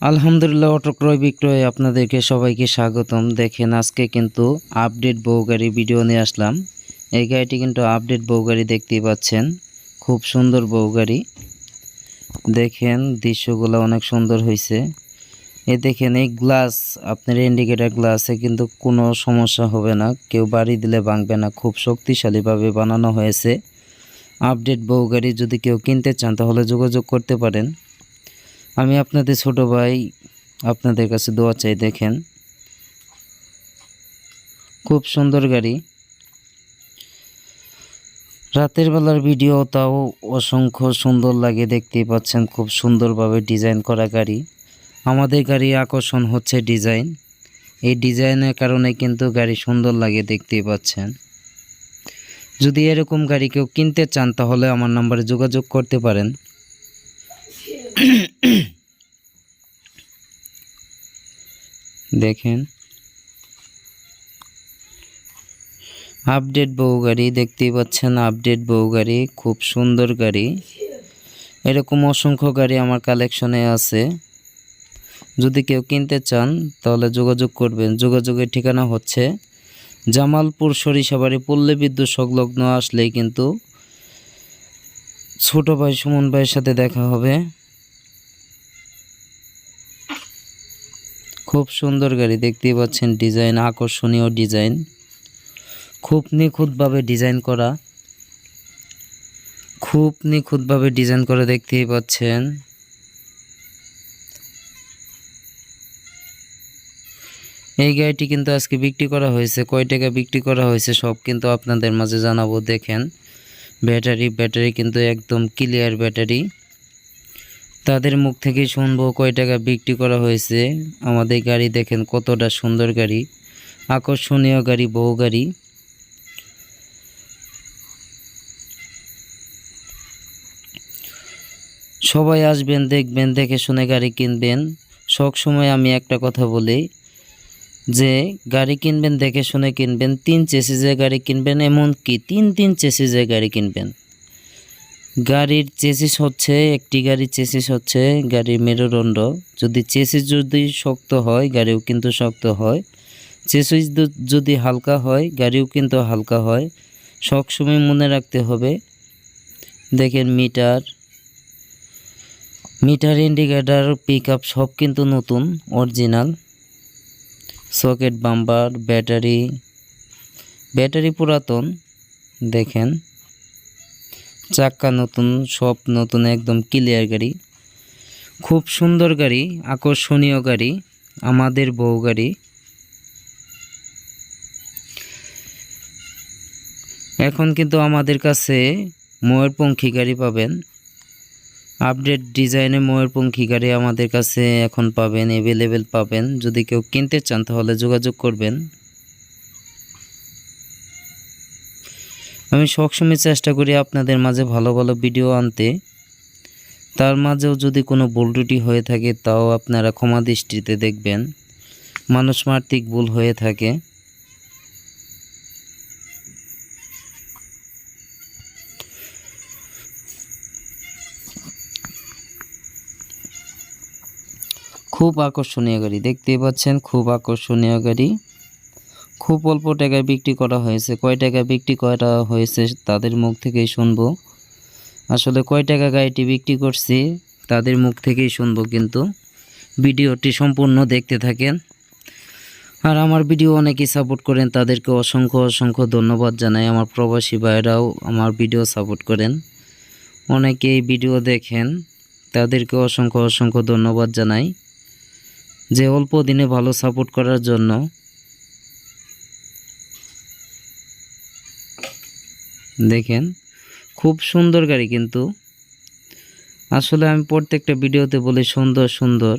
আলহামদুলিল্লাহ অটো ক্রয় বিক্রয় আপনাদেরকে সবাইকে স্বাগতম। দেখেন, আজকে কিন্তু আপডেট বউ গাড়ি ভিডিও নিয়ে আসলাম। এই গাড়িটি কিন্তু আপডেট বউ গাড়ি দেখতেই পাচ্ছেন। খুব সুন্দর বউ গাড়ি। দেখেন, দৃশ্যগুলো অনেক সুন্দর হয়েছে। এ দেখেন, এই গ্লাস আপনার ইন্ডিকেটার গ্লাসে কিন্তু কোনো সমস্যা হবে না। কেউ বাড়ি দিলে ভাঙবে না। খুব শক্তিশালীভাবে বানানো হয়েছে। আপডেট বউ গাড়ি যদি কেউ কিনতে চান, তাহলে যোগাযোগ করতে পারেন। আমি আপনাদের ছোট ভাই আপনাদের কাছে দোয়া চাই, দেখেন। খুব সুন্দর গাড়ি। রাতের বেলার ভিডিও তাও অসংখ্য সুন্দর লাগে, দেখতেই পাচ্ছেন খুব সুন্দরভাবে ডিজাইন করা গাড়ি। আমাদের গাড়ি আকর্ষণ হচ্ছে ডিজাইন। এই ডিজাইনের কারণে কিন্তু গাড়ি সুন্দর লাগে, দেখতেই পাচ্ছেন। যদি এরকম গাড়ি কেউ কিনতে চান, তাহলে আমার নাম্বারে যোগাযোগ করতে পারেন। দেখেন। আপডেট বউ গাড়ি, দেখতেই পাচ্ছেন আপডেট বউ গাড়ি, খুব সুন্দর গাড়ি। এরকম অসংখ্য গাড়ি আমার কালেকশনে আছে। যদি কেউ কিনতে চান, তাহলে যোগাযোগ করবেন। যোগাযোগের ঠিকানা হচ্ছে জামালপুর, সরিষাবাড়ি, পল্লী বিদ্যুৎ সংলগ্ন। আসলেই কিন্তু ছোট ভাই সুমন ভাইয়ের সাথে দেখা হবে। খুব সুন্দর গাড়ি, দেখতেই পাচ্ছেন ডিজাইন, আকর্ষণীয় ডিজাইন। খুব নিখুঁতভাবে ডিজাইন করা। খুব নিখুঁতভাবে ডিজাইন করে দেখতেই পাচ্ছেন। এই গাড়িটি কিন্তু আজকে বিক্রি করা হয়েছে, কয় টাকা বিক্রি করা হয়েছে সব কিন্তু আপনাদের মাঝে জানাব, দেখেন। ব্যাটারি ব্যাটারি কিন্তু একদম ক্লিয়ার ব্যাটারি। তাদের মুখ থেকে শুনব কয় টাকা বিক্রি করা হয়েছে। আমাদের গাড়ি দেখেন কতটা সুন্দর গাড়ি। আকর্ষণীয় গাড়ি, বহু গাড়ি। সবাই আসবেন, দেখবেন, দেখে শুনে গাড়ি কিনবেন। সব সময় আমি একটা কথা বলি যে, গাড়ি কিনবেন, দেখে শুনে কিনবেন, তিন চেসিজের গাড়ি কিনবেন এমন কি তিন তিন চেসিজের গাড়ি কিনবেন। গাড়ির চেসিস হচ্ছে, একটি গাড়ির চেসিস হচ্ছে গাড়ির মেরুদণ্ড। যদি চেসিস যদি শক্ত হয়, গাড়িও কিন্তু শক্ত হয়। চেসিস যদি হালকা হয়, গাড়িও কিন্তু হালকা হয়। সবসময় মনে রাখতে হবে, দেখেন meter meter, indicator pick up সব কিন্তু নতুন, original. Socket bumper battery battery পুরাতন, দেখেন। চাক্কা নতুন, সব নতুন, একদম ক্লিয়ার গাড়ি। খুব সুন্দর গাড়ি, আকর্ষণীয় গাড়ি, আমাদের বউ গাড়ি। এখন কিন্তু আমাদের কাছে ময়ূরপঙ্খী গাড়ি পাবেন। আপডেট ডিজাইনে ময়ূরপঙ্খী গাড়ি আমাদের কাছে এখন পাবেন অ্যাভেলেবেল পাবেন। যদি কেউ কিনতে চান তাহলে যোগাযোগ করবেন। আমি সবসময় চেষ্টা করি আপনাদের মাঝে ভালো ভালো ভিডিও আনতে। তার মাঝেও যদি কোনো ভুল ত্রুটি হয়ে থাকে, তাও আপনারা ক্ষমা দৃষ্টিতে দেখবেন। মানুষ মার্তিক ভুল হয়ে থাকে। খুব আকর্ষণীয় গাড়ি, দেখতেই পাচ্ছেন? খুব আকর্ষণীয় গাড়ি। খুব অল্প টাকায় বিক্রি করা হয়েছে। কয় টাকা বিক্রি করা হয়েছে তাদের মুখ থেকেই শুনব। আসলে কয় টাকা গাড়িটি বিক্রি করছি তাদের মুখ থেকেই শুনব, কিন্তু ভিডিওটি সম্পূর্ণ দেখতে থাকেন। আর আমার ভিডিও অনেকেই সাপোর্ট করেন, তাদেরকে অসংখ্য অসংখ্য ধন্যবাদ জানাই। আমার প্রবাসী ভাইরাও আমার ভিডিও সাপোর্ট করেন। অনেকেই ভিডিও দেখেন, তাদেরকে অসংখ্য অসংখ্য ধন্যবাদ জানাই যে অল্প দিনে ভালো সাপোর্ট করার জন্য দেখেন, খুব সুন্দর গাড়ি কিন্তু। আসলে আমি প্রত্যেকটা ভিডিওতে বলি সুন্দর সুন্দর।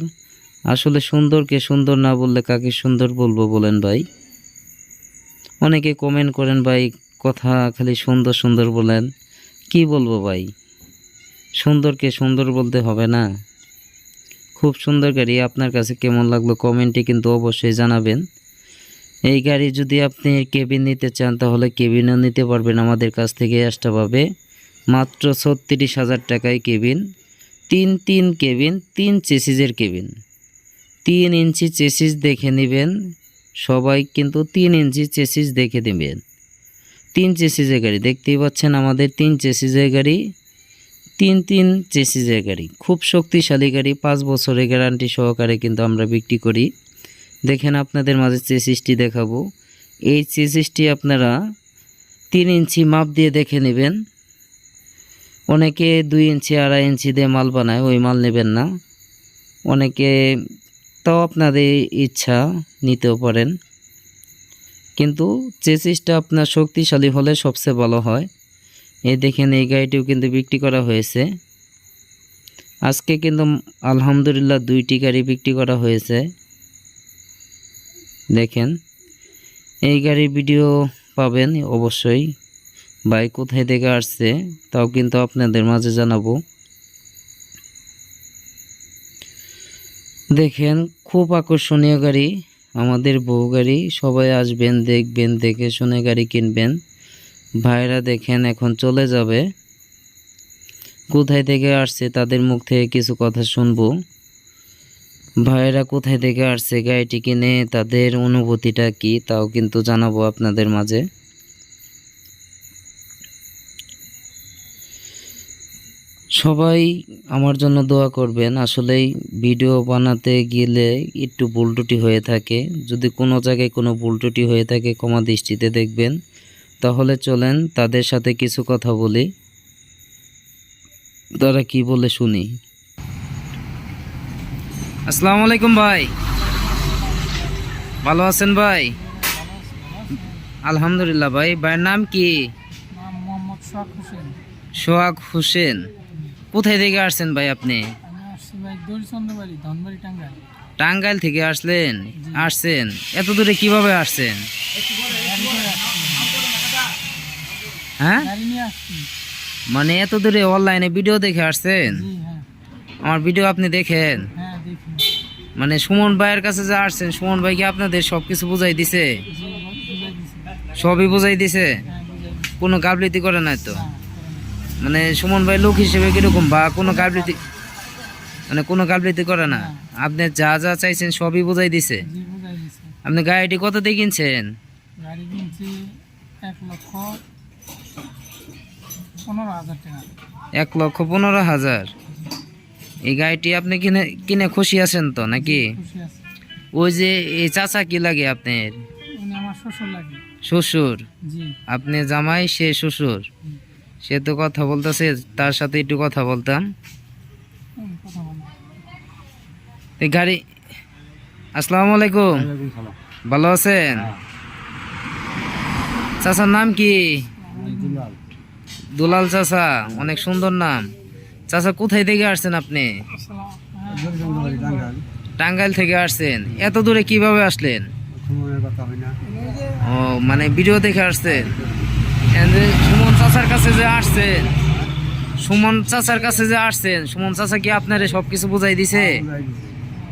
আসলে সুন্দরকে সুন্দর না বললে কাকে সুন্দর বলব বলেন ভাই? অনেকে কমেন্ট করেন ভাই, কথা খালি সুন্দর সুন্দর বলেন। কি বলব ভাই? সুন্দরকে সুন্দর বলতে হবে না। খুব সুন্দর গাড়ি, আপনার কাছে কেমন লাগল কমেন্টে কিন্তু অবশ্যই জানাবেন। এই গাড়ি যদি আপনি কেবিন নিতে চান, তাহলে কেবিনও নিতে পারবেন আমাদের কাছ থেকে পাবে মাত্র ছত্রিশ হাজার টাকায় কেবিন তিন তিন কেবিন তিন চেসিজের কেবিন তিন ইঞ্চি চেসিস দেখে নেবেন। সবাই কিন্তু তিন ইঞ্চি চেসিস দেখে নেবেন। তিন চেসিসের গাড়ি, দেখতেই পাচ্ছেন আমাদের তিন চেসিসের গাড়ি। তিন তিন চেসিসের গাড়ি, খুব শক্তিশালী গাড়ি, পাঁচ বছরের গ্যারান্টি সহকারে কিন্তু আমরা বিক্রি করি। দেখেন আপনাদের মাঝে চেসিসটি দেখাবো। এই চেসিসটি আপনারা তিন ইঞ্চি মাপ দিয়ে দেখে নেবেন। অনেকে দুই ইঞ্চি, আড়াই ইঞ্চি দিয়ে মাল বানায়, ওই মাল নেবেন না। অনেকে তাও আপনাদের ইচ্ছা নিতেও পারেন। কিন্তু চেসিসটা আপনার শক্তিশালী হলে সবচেয়ে ভালো হয়। এই দেখেন, এই গাড়িটিও কিন্তু বিক্রি করা হয়েছে। আজকে কিন্তু আলহামদুলিল্লাহ দুইটি গাড়ি বিক্রি করা হয়েছে। দেখেন, এই গাড়ির ভিডিও পাবেন অবশ্যই। ভাই কোথায় থেকে আসছে, তাও কিন্তু আপনাদের মাঝে জানাব। দেখেন, খুব আকর্ষণীয় গাড়ি, আমাদের বউ গাড়ি, সবাই আসবেন, দেখবেন, দেখে শুনে গাড়ি কিনবেন। ভাইরা দেখেন, এখন চলে যাবে। কোথায় থেকে আসছে, তাদের মুখ থেকে কিছু কথা শুনব। ভাইয়েরা কোথায় থেকে আসছে গাড়িটি কিনে, তাদের অনুভূতিটা কি, তাও কিন্তু জানাব আপনাদের মাঝে। সবাই আমার জন্য দোয়া করবেন, আসলেই ভিডিও বানাতে গেলে একটু ত্রুটি হয়ে থাকে। যদি কোনো জায়গায় কোনো ত্রুটি হয়ে থাকে, ক্ষমা দৃষ্টিতে দেখবেন। তাহলে চলেন, তাদের সাথে কিছু কথা বলি। তারা কি বলে শুনি? আসসালামু আলাইকুম ভাই। ভালো আছেন ভাই? আলহামদুলিল্লাহ ভাই। ভাইয়ের নাম কি? সোহাগ হোসেন। কোথায় থেকে আসছেন ভাই আপনি? টাঙ্গাইল। থেকে আসলেন? আসছেন। এত দূরে কীভাবে আসছেন? হ্যাঁ? মানে এত দূরে অনলাইনে ভিডিও দেখে আসছেন? হ্যাঁ। আমার ভিডিও আপনি দেখেন? দেখি মানে সুমন ভাইয়ের কাছে যে আসছেন সুমন ভাই কি আপনাদের সব কিছু বুঝাই দিছে? সবই বুঝাই দিছে? কোনো গাবলিতি করে নাই তো? মানে সুমন ভাই লোক হিসেবে কীরকম বা কোনো গাবলিতি মানে কোনো গাবলিতি করে না? আপনি যা যা চাইছেন সবই বুঝাই দিছে? আপনি গাড়িটি কত দিয়ে কিনছেন এক লক্ষ পনেরো হাজার। এই গাড়িটি আপনি কিনে কিনে খুশি আছেন তো নাকি? ওই যে এই চাচা কি লাগে আপনার? শ্বশুর লাগে। শ্বশুর? জি। আপনি জামাই সে শ্বশুর? সে তো কথা বলতেছে তার সাথে একটু কথা বলতাম। গাড়ি আসসালামু আলাইকুম। ভালো আছেন? চাচার নাম কি? দুলাল চাচা অনেক সুন্দর নাম। চাচা কোথায় থেকে আসছেন আপনি? হ্যাঁ টাঙ্গাইল থেকে আসছেন। এত দূরে কীভাবে আসলেন? ও মানে ভিডিও দেখে আসছেন? সুমন চাচার কাছে যে আসছেন সুমন চাচার কাছে যে আসছেন সুমন চাচা কি আপনারে সব কিছু বুঝাই দিছে?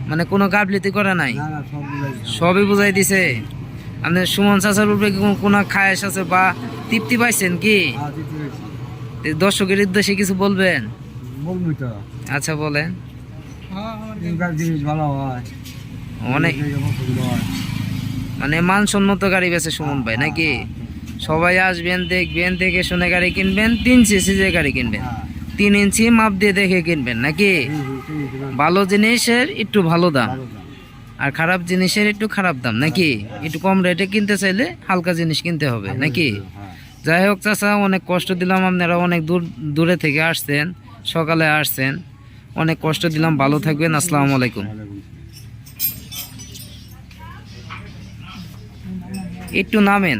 মানে কোনো গাবলিতি করে নাই? সবই বুঝাই দিছে? আপনি সুমন চাচার উপরে কোনো- খায়েশ আছে বা তৃপ্তি পাইছেন কি? এই দর্শকের উদ্দেশ্যে কিছু বলবেন? বলবি তো আচ্ছা বলেন। হ্যাঁ জিনিস ভালো হয়। অনেক। জায়গা পছন্দ হয়। মানে মানসম্মত গাড়ি বেছে সুমন ভাই নাকি? সবাই আসবেন দেখবেন দেখে শুনে গাড়ি কিনবেন তিন সিসিজের গাড়ি কিনবেন। হ্যাঁ। তিন ইঞ্চি মাপ দিয়ে দেখে কিনবেন নাকি? ভালো জিনিসের একটু ভালো দাম। আর খারাপ জিনিসের একটু খারাপ দাম নাকি? একটু কম রেটে কিনতে চাইলে হালকা জিনিস কিনতে হবে নাকি? হ্যাঁ। যাই হোক চাচা অনেক কষ্ট দিলাম আপনারা অনেক দূর দূরে থেকে আসছেন। সকালে আসছেন। অনেক কষ্ট দিলাম ভালো থাকবেন আসসালামু আলাইকুম। একটু নামেন।